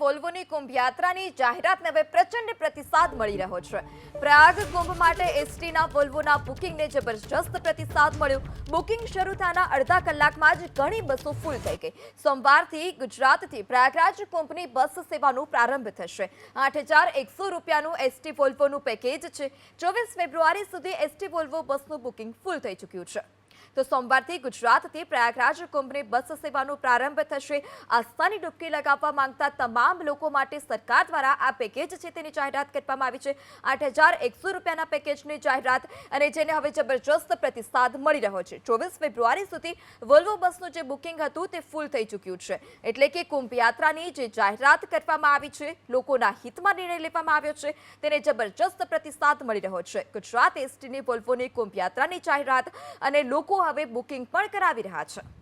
વોલ્વોની કુંભ યાત્રાની જાહેરાતને હવે પ્રચંડ પ્રતિસાદ મળી રહ્યો છે. પ્રયાગ કુંભ માટે એસટીના વોલ્વોના બુકિંગને જબરજસ્ત પ્રતિસાદ મળ્યો. બુકિંગ શરૂ થયાના અડધા કલાકમાં જ ઘણી બસો ફૂલ થઈ ગઈ. સોમવારથી ગુજરાતથી પ્રયાગરાજ કુંભની બસ સેવાનો પ્રારંભ થશે. આઠ હજાર એકસો રૂપિયાનું એસટી વોલ્વોનું પેકેજ છે. ચોવીસ ફેબ્રુઆરી સુધી એસટી વોલ્વો બસનું બુકિંગ ફૂલ થઈ ચૂક્યું છે. તો સોમવારથી ગુજરાતથી પ્રયાગરાજ કુંભની બસ સેવાનો પ્રારંભ થશે. આસ્થાની ડૂબકી લગાવવા માંગતા તમામ લોકો માટે સરકાર દ્વારા આ પેકેજ છે તેની જાહેરાત કરવામાં આવી છે. આઠ રૂપિયાના પેકેજની જાહેરાત અને જેને હવે જબરજસ્ત પ્રતિસાદ મળી રહ્યો છે. ચોવીસ ફેબ્રુઆરી સુધી વોલ્વો બસનું જે બુકિંગ હતું તે ફૂલ થઈ ચૂક્યું છે. એટલે કે કુંભ યાત્રાની જે જાહેરાત કરવામાં આવી છે, લોકોના હિતમાં નિર્ણય લેવામાં આવ્યો છે, તેને જબરજસ્ત પ્રતિસાદ મળી રહ્યો છે. ગુજરાત એસટીની વોલ્વોની કુંભ યાત્રાની જાહેરાત અને લોકો હવે બુકિંગ પણ કરાવી રહ્યા છે.